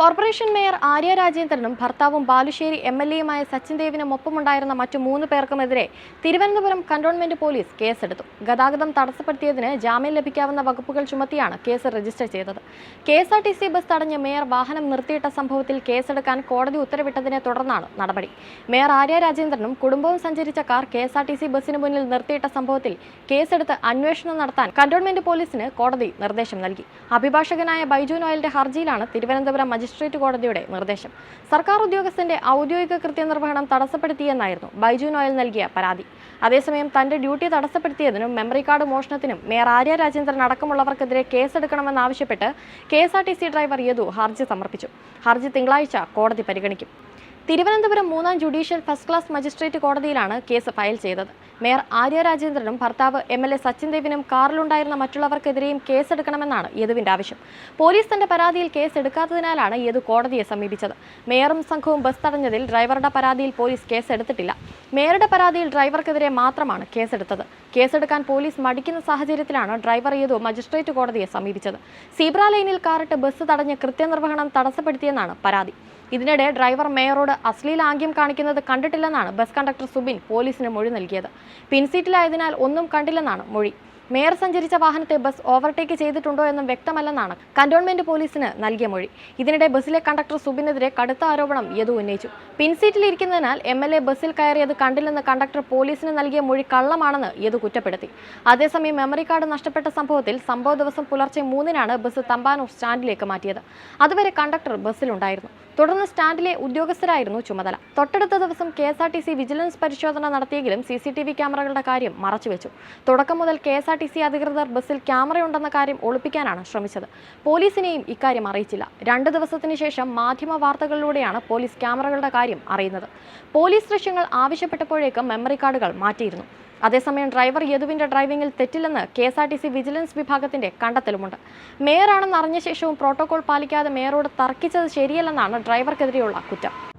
Corporation mayor Arya രാജേന്ദ്രനും ഭർത്താവും Balussery M L എയുമായ സച്ചിൻ ദേവിനും ഒപ്പമുണ്ടായിരുന്ന മറ്റു മൂന്ന് പേർക്കുമെതിരെ തിരുവനന്തപുരം കന്റോൺമെന്റ് പോലീസ് കേസെടുത്തു. ഗതാഗതം തടസ്സപ്പെടുത്തിയതിന് ജാമ്യം ലഭിക്കാവുന്ന വകുപ്പുകൾ ചുമത്തിയാണ് കേസ് രജിസ്റ്റർ ചെയ്തത്. K S R T C bus തടഞ്ഞ് മേയർ വാഹനം നിർത്തിയിട്ട സംഭവത്തിൽ കേസെടുക്കാൻ കോടതി ഉത്തരവിട്ടതിനെ തുടർന്നാണ് നടപടി. മേയർ ആര്യ രാജേന്ദ്രനും കുടുംബവും സഞ്ചരിച്ച car K S R T C ബസിന് മുന്നിൽ നിർത്തിയിട്ട സംഭവത്തിൽ കേസെടുത്ത് അന്വേഷണം നടത്താൻ കന്റോൺമെന്റ് പോലീസിന് കോടതി നിർദ്ദേശം നൽകി. അഭിഭാഷകനായ ബൈജു നോയലിന്റെ ഹർജിയിലാണ് തിരുവനന്തപുരം മജിസ്ട്രേറ്റ് കോടതിയുടെ നിർദ്ദേശം. സർക്കാർ ഉദ്യോഗസ്ഥന്റെ ഔദ്യോഗിക കൃത്യനിർവഹണം തടസ്സപ്പെടുത്തിയെന്നായിരുന്നു ബൈജു നോയൽ നൽകിയ പരാതി. അതേസമയം തന്റെ ഡ്യൂട്ടി തടസ്സപ്പെടുത്തിയതിനും മെമ്മറി കാർഡ് മോഷണത്തിനും മേയർ ആര്യ രാജേന്ദ്രൻ അടക്കമുള്ളവർക്കെതിരെ കേസെടുക്കണമെന്നാവശ്യപ്പെട്ട് K S R T C driver Yadu ഹർജി സമർപ്പിച്ചു. ഹർജി തിങ്കളാഴ്ച കോടതി പരിഗണിക്കും. തിരുവനന്തപുരം മൂന്നാം ജുഡീഷ്യൽ ഫസ്റ്റ് ക്ലാസ് മജിസ്ട്രേറ്റ് കോടതിയിലാണ് കേസ് ഫയൽ ചെയ്തത്. മേയർ ആര്യ രാജേന്ദ്രനും ഭർത്താവ് എം എൽ എ സച്ചിൻ ദേവിനും കാറിലുണ്ടായിരുന്ന മറ്റുള്ളവർക്കെതിരെയും കേസെടുക്കണമെന്നാണ് യദുവിന്റെ ആവശ്യം. പോലീസ് തന്റെ പരാതിയിൽ കേസെടുക്കാത്തതിനാലാണ് യദു കോടതിയെ സമീപിച്ചത്. മേയറും സംഘവും ബസ് തടഞ്ഞതിൽ ഡ്രൈവറുടെ പരാതിയിൽ പോലീസ് കേസെടുത്തിട്ടില്ല. മേയറുടെ പരാതിയിൽ ഡ്രൈവർക്കെതിരെ മാത്രമാണ് കേസെടുത്തത്. കേസെടുക്കാൻ പോലീസ് മടിക്കുന്ന സാഹചര്യത്തിലാണ് ഡ്രൈവർ യദു മജിസ്ട്രേറ്റ് കോടതിയെ സമീപിച്ചത്. സീബ്ര ലൈനിൽ കാറിട്ട് ബസ് തടഞ്ഞ് കൃത്യനിർവഹണം തടസ്സപ്പെടുത്തിയെന്നാണ് പരാതി. ഇതിനിടെ ഡ്രൈവർ മേയറോട് അശ്ലീലാംഗ്യം കാണിക്കുന്നത് കണ്ടിട്ടില്ലെന്നാണ് ബസ് കണ്ടക്ടർ സുബിൻ പോലീസിന് മൊഴി നൽകിയത്. പിൻസീറ്റിലായതിനാൽ ഒന്നും കണ്ടില്ലെന്നാണ് മൊഴി. മേയർ സഞ്ചരിച്ച വാഹനത്തെ ബസ് ഓവർടേക്ക് ചെയ്തിട്ടുണ്ടോ എന്നും വ്യക്തമല്ലെന്നാണ് കന്റോൺമെന്റ് പോലീസിന് നൽകിയ മൊഴി. ഇതിനിടെ ബസ്സിലെ കണ്ടക്ടർ സുബിനെതിരെ കടുത്ത ആരോപണം യദു ഉന്നയിച്ചു. പിൻസീറ്റിലിരിക്കുന്നതിനാൽ എം എൽ എ ബസ്സിൽ കയറിയത് കണ്ടില്ലെന്ന് കണ്ടക്ടർ പോലീസിന് നൽകിയ മൊഴി കള്ളമാണെന്ന് യദു കുറ്റപ്പെടുത്തി. അതേസമയം മെമ്മറി കാർഡ് നഷ്ടപ്പെട്ട സംഭവത്തിൽ സംഭവ ദിവസം പുലർച്ചെ മൂന്നിനാണ് ബസ് തമ്പാനൂർ സ്റ്റാൻഡിലേക്ക് മാറ്റിയത്. അതുവരെ കണ്ടക്ടർ ബസ്സിലുണ്ടായിരുന്നു. തുടർന്ന് സ്റ്റാൻഡിലെ ഉദ്യോഗസ്ഥരായിരുന്നു ചുമതല. തൊട്ടടുത്ത ദിവസം K S R T C vigilance പരിശോധന നടത്തിയെങ്കിലും സി സി ടി വി ക്യാമറകളുടെ കാര്യം മറച്ചുവെച്ചു. തുടക്കം മുതൽ K S R T C അധികൃതർ ബസ്സിൽ ക്യാമറയുണ്ടെന്ന കാര്യം ഒളിപ്പിക്കാനാണ് ശ്രമിച്ചത്. പോലീസിനെയും ഇക്കാര്യം അറിയിച്ചില്ല. രണ്ട് ദിവസത്തിന് ശേഷം മാധ്യമ വാർത്തകളിലൂടെയാണ് പോലീസ് ക്യാമറകളുടെ കാര്യം അറിയുന്നത്. പോലീസ് ദൃശ്യങ്ങൾ ആവശ്യപ്പെട്ടപ്പോഴേക്കും മെമ്മറി കാർഡുകൾ മാറ്റിയിരുന്നു. അതേസമയം ഡ്രൈവർ യദുവിന്റെ ഡ്രൈവിംഗിൽ തെറ്റില്ലെന്ന് K S R T C vigilance വിഭാഗത്തിന്റെ കണ്ടെത്തലുമുണ്ട്. മേയറാണെന്ന് അറിഞ്ഞ ശേഷവും പ്രോട്ടോകോൾ പാലിക്കാതെ മേയറോട് തർക്കിച്ചത് ശരിയല്ലെന്നാണ് ഡ്രൈവർക്കെതിരെയുള്ള കുറ്റം.